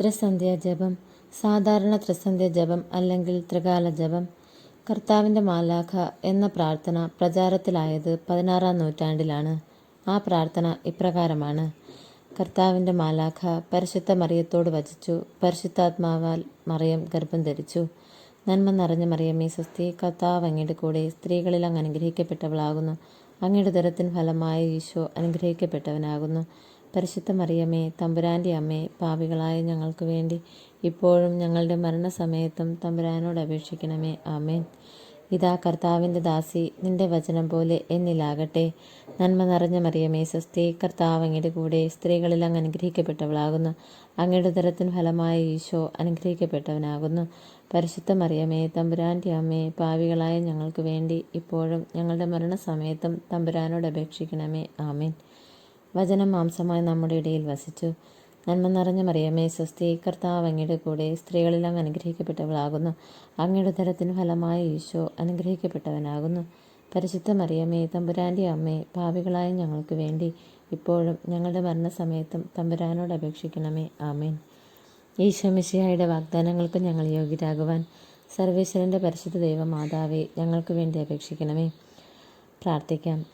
ത്രിസന്ധ്യ ജപം സാധാരണ ത്രിസന്ധ്യ ജപം അല്ലെങ്കിൽ ത്രികാല ജപം കർത്താവിന്റെ മാലാഖ എന്ന പ്രാർത്ഥന പ്രചാരത്തിലായത് പതിനാറാം നൂറ്റാണ്ടിലാണ്. ആ പ്രാർത്ഥന ഇപ്രകാരമാണ്. കർത്താവിന്റെ മാലാഖ പരിശുദ്ധ മറിയത്തോട് വചിച്ചു. പരിശുദ്ധാത്മാവാൽ മറിയം ഗർഭം ധരിച്ചു. നന്മ നിറഞ്ഞ മറിയമ്മേ സ്വസ്തി കർത്താവ് അങ്ങയുടെ കൂടെ സ്ത്രീകളിൽ അങ്ങ് അനുഗ്രഹിക്കപ്പെട്ടവളാകുന്നു. അങ്ങയുടെ ദുരത്തിന് ഫലമായ ഈശോ അനുഗ്രഹിക്കപ്പെട്ടവനാകുന്നു. പരിശുദ്ധ മറിയമ്മേ തമ്പുരാന്റെ അമ്മേ പാപികളായ ഞങ്ങൾക്ക് വേണ്ടി ഇപ്പോഴും ഞങ്ങളുടെ മരണസമയത്തും തമ്പുരാനോട് അപേക്ഷിക്കണമേ. ആമേൻ. ഇതാ കർത്താവിന്റെ ദാസി നിന്റെ വചനം പോലെ എന്നിലാകട്ടെ. നന്മ നിറഞ്ഞ മറിയമേ സ്വസ്തി കർത്താവ് അങ്ങയുടെ കൂടെ സ്ത്രീകളിൽ അങ്ങ് അനുഗ്രഹിക്കപ്പെട്ടവളാകുന്നു. അങ്ങയുടെ ഉദരത്തിന് ഫലമായ ഈശോ അനുഗ്രഹിക്കപ്പെട്ടവനാകുന്നു. പരിശുദ്ധ മറിയമേ തമ്പുരാന്റെ അമ്മേ പാവികളായ ഞങ്ങൾക്ക് വേണ്ടി ഇപ്പോഴും ഞങ്ങളുടെ മരണസമയത്തും തമ്പുരാനോട് അപേക്ഷിക്കണമേ. ആമേൻ. വചനം മാംസമായി നമ്മുടെ ഇടയിൽ വസിച്ചു. നന്മ നിറഞ്ഞ മറിയമേ സ്വസ്തി കർത്താവ് അങ്ങയുടെ കൂടെ സ്ത്രീകളെല്ലാം അനുഗ്രഹിക്കപ്പെട്ടവളാകുന്നു. അങ്ങയുടെ തരത്തിന് ഫലമായ ഈശോ അനുഗ്രഹിക്കപ്പെട്ടവനാകുന്നു. പരിശുദ്ധ മറിയമ്മേ തമ്പുരാന്റെ അമ്മേ ഭാവികളായ ഞങ്ങൾക്ക് വേണ്ടി ഇപ്പോഴും ഞങ്ങളുടെ മരണസമയത്തും തമ്പുരാനോട് അപേക്ഷിക്കണമേ. ആമേൻ. ഈശോ മിശിഹായുടെ വാഗ്ദാനങ്ങൾക്ക് ഞങ്ങൾ യോഗ്യരാകുവാൻ സർവേശ്വരന്റെ പരിശുദ്ധ ദൈവമാതാവെ ഞങ്ങൾക്ക് വേണ്ടി അപേക്ഷിക്കണമേ. പ്രാർത്ഥിക്കാം.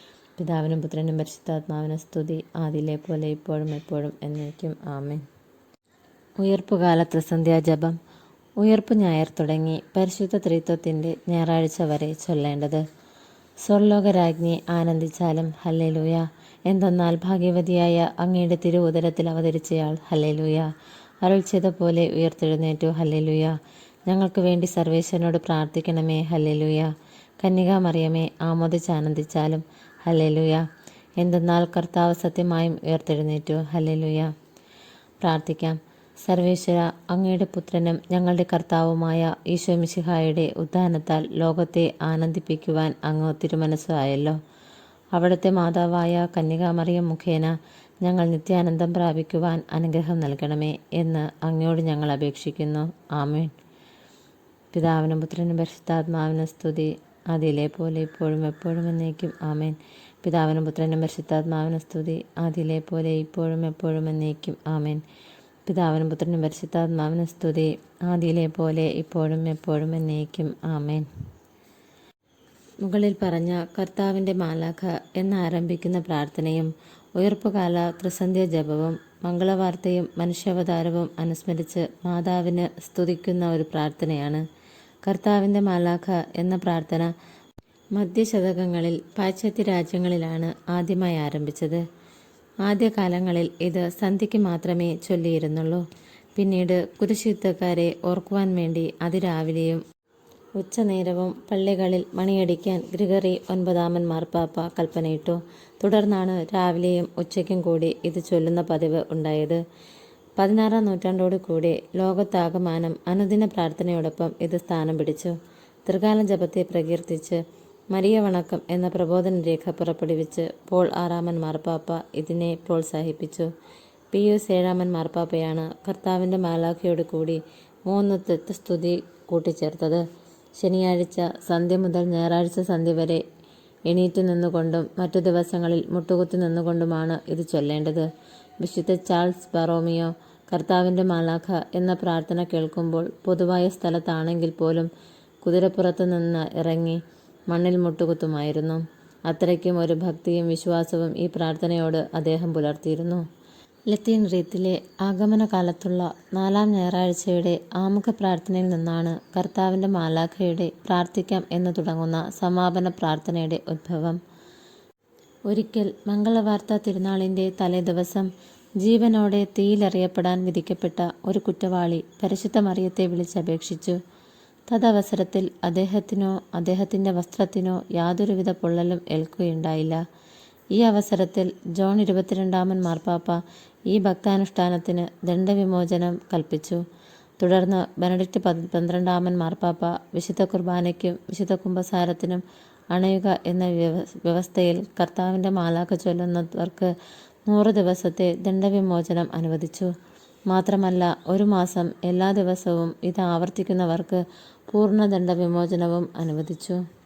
പിതാവിനും പുത്രനും പരിശുദ്ധാത്മാവിനും സ്തുതി. ആദിലെ പോലെ ഇപ്പോഴും എപ്പോഴും എന്നേക്കും. ആമേൻ. ഉയർപ്പുകാല ത്രിസന്ധ്യാ ജപം. ഉയർപ്പ് ഞായർ തുടങ്ങി പരിശുദ്ധ ത്രിത്വത്തിന്റെ ഞായറാഴ്ച വരെ ചൊല്ലേണ്ടത്. സ്വർലോകരാജ്ഞി ആനന്ദിച്ചാലും ഹല്ലേലൂയ. എന്തെന്നാൽ ഭാഗ്യവതിയായ അങ്ങയുടെ തിരുവുദരത്തിൽ അവതരിച്ചയാൾ ഹല്ലേലൂയ. അരുൾ ചെയ്ത പോലെ ഉയർത്തെഴുന്നേറ്റു ഹല്ലേലൂയ. ഞങ്ങൾക്ക് വേണ്ടി സർവേശ്വരനോട് പ്രാർത്ഥിക്കണമേ ഹല്ലേലൂയ. കന്യകാമറിയമേ ആമോദിച്ചാനന്ദിച്ചാലും ഹല്ലേലൂയ. എന്തെന്നാൽ കർത്താവ് സത്യമായും ഉയർത്തെഴുന്നേറ്റു. ഹലലുയ പ്രാർത്ഥിക്കാം. സർവേശ്വര അങ്ങയുടെ പുത്രനും ഞങ്ങളുടെ കർത്താവുമായ ഈശോ മിശിഹായുടെ ഉദ്ധാനത്താൽ ലോകത്തെ ആനന്ദിപ്പിക്കുവാൻ അങ്ങ് തിരുമനസ്സായല്ലോ അവിടുത്തെ മാതാവായ കന്യകാമറിയം മുഖേന ഞങ്ങൾ നിത്യാനന്ദം പ്രാപിക്കുവാൻ അനുഗ്രഹം നൽകണമേ എന്ന് അങ്ങയോട് ഞങ്ങൾ അപേക്ഷിക്കുന്നു. ആമേൻ. പിതാവിനും പുത്രനും പരിശുദ്ധാത്മാവിനും സ്തുതി. അതിലെ പോലെ ഇപ്പോഴും എപ്പോഴും എന്നേക്കും. ആമേൻ. പിതാവിനും പുത്രനും പരിശുദ്ധാത്മാവിനും സ്തുതി. അതിലെ പോലെ ഇപ്പോഴും എപ്പോഴും എന്നേക്കും. ആമേൻ. പിതാവിനും പുത്രനും പരിശുദ്ധാത്മാവിനും സ്തുതി. ആദിയിലെ പോലെ ഇപ്പോഴും എപ്പോഴും എന്നേക്കും. ആമേൻ. മുകളിൽ പറഞ്ഞ കർത്താവിന്റെ മാലാഖ എന്നാരംഭിക്കുന്ന പ്രാർത്ഥനയും ഉയർപ്പുകാല ത്രിസന്ധ്യ ജപവും മംഗളവാർത്തയും മനുഷ്യാവതാരവും അനുസ്മരിച്ച് മാതാവിന് സ്തുതിക്കുന്ന ഒരു പ്രാർത്ഥനയാണ് കർത്താവിന്റെ മാലാഖ എന്ന പ്രാർത്ഥന മധ്യശതകങ്ങളിൽ പാശ്ചാത്യ രാജ്യങ്ങളിലാണ് ആദ്യമായി ആരംഭിച്ചത്. ആദ്യകാലങ്ങളിൽ ഇത് സന്ധ്യയ്ക്ക് മാത്രമേ ചൊല്ലിയിരുന്നുള്ളൂ. പിന്നീട് കുരിശുദ്ധക്കാരെ ഓർക്കുവാൻ വേണ്ടി അതിരാവിലെയും ഉച്ചനേരവും പള്ളികളിൽ മണിയടിക്കാൻ ഗ്രിഗറി ഒൻപതാമൻ മാർപ്പാപ്പ കൽപ്പനയിട്ടു. തുടർന്നാണ് രാവിലെയും ഉച്ചയ്ക്കും കൂടി ഇത് ചൊല്ലുന്ന പതിവ് ഉണ്ടായത്. പതിനാറാം നൂറ്റാണ്ടോടുകൂടി ലോകത്താകമാനം അനുദിന പ്രാർത്ഥനയോടൊപ്പം ഇത് സ്ഥാനം പിടിച്ചു. ത്രികാല ജപത്തെ പ്രകീർത്തിച്ച് മരിയ വണക്കം എന്ന പ്രബോധന രേഖ പുറപ്പെടുവിച്ച് പോൾ ആറാമൻ മാർപ്പാപ്പ ഇതിനെ പ്രോത്സാഹിപ്പിച്ചു. പിയൂസ് ഏഴാമൻ മാർപ്പാപ്പയാണ് കർത്താവിന്റെ മാലാഖയോട് കൂടി മൂന്ന് തെത്തുസ്തുതി കൂട്ടിച്ചേർത്തത്. ശനിയാഴ്ച സന്ധ്യ മുതൽ ഞായറാഴ്ച സന്ധ്യ വരെ എണീറ്റു നിന്നുകൊണ്ടും മറ്റു ദിവസങ്ങളിൽ മുട്ടുകുത്തി നിന്നുകൊണ്ടുമാണ് ഇത് ചൊല്ലേണ്ടത്. വിശുദ്ധ ചാൾസ് ബറോമിയോ കർത്താവിന്റെ മാലാഖ എന്ന പ്രാർത്ഥന കേൾക്കുമ്പോൾ പൊതുവായ സ്ഥലത്താണെങ്കിൽ പോലും കുതിരപ്പുറത്ത് നിന്ന് ഇറങ്ങി മണ്ണിൽ മുട്ടുകുത്തുമായിരുന്നു. അത്രയ്ക്കും ഒരു ഭക്തിയും വിശ്വാസവും ഈ പ്രാർത്ഥനയോട് അദ്ദേഹം പുലർത്തിയിരുന്നു. ലത്തീൻ റീത്തിലെ ആഗമനകാലത്തുള്ള നാലാം ഞായറാഴ്ചയുടെ ആമുഖ പ്രാർത്ഥനയിൽ നിന്നാണ് കർത്താവിന്റെ മാലാഖയുടെ പ്രാർത്ഥിക്കാം എന്ന് തുടങ്ങുന്ന സമാപന പ്രാർത്ഥനയുടെ ഉദ്ഭവം ഒരിക്കൽ മംഗളവാർത്ത തിരുനാളിന്റെ തലേദിവസം ജീവനോടെ തീയിലറിയപ്പെടാൻ വിധിക്കപ്പെട്ട ഒരു കുറ്റവാളി പരിശുദ്ധ മറിയത്തെ വിളിച്ചപേക്ഷിച്ചു തദവസരത്തിൽ അദ്ദേഹത്തിനോ അദ്ദേഹത്തിന്റെ വസ്ത്രത്തിനോ യാതൊരുവിധ പൊള്ളലും ഏൽക്കുകയുണ്ടായില്ല. ഈ അവസരത്തിൽ ജോൺ ഇരുപത്തിരണ്ടാമൻ മാർപ്പാപ്പ ഈ ഭക്താനുഷ്ഠാനത്തിന് ദണ്ഡവിമോചനം കൽപ്പിച്ചു. തുടർന്ന് ബെനഡിക്റ്റ് പന്ത്രണ്ടാമൻ മാർപ്പാപ്പ വിശുദ്ധ കുർബാനയ്ക്കും വിശുദ്ധ കുംഭസാരത്തിനും അണയുക എന്ന വ്യവസ്ഥയിൽ കർത്താവിന്റെ മാലാഖ ചൊല്ലുന്നവർക്ക് നൂറ് ദിവസത്തെ ദണ്ഡവിമോചനം അനുവദിച്ചു. മാത്രമല്ല ഒരു മാസം എല്ലാ ദിവസവും ഇത് ആവർത്തിക്കുന്നവർക്ക് പൂർണ ദണ്ഡവിമോചനവും അനുവദിച്ചു.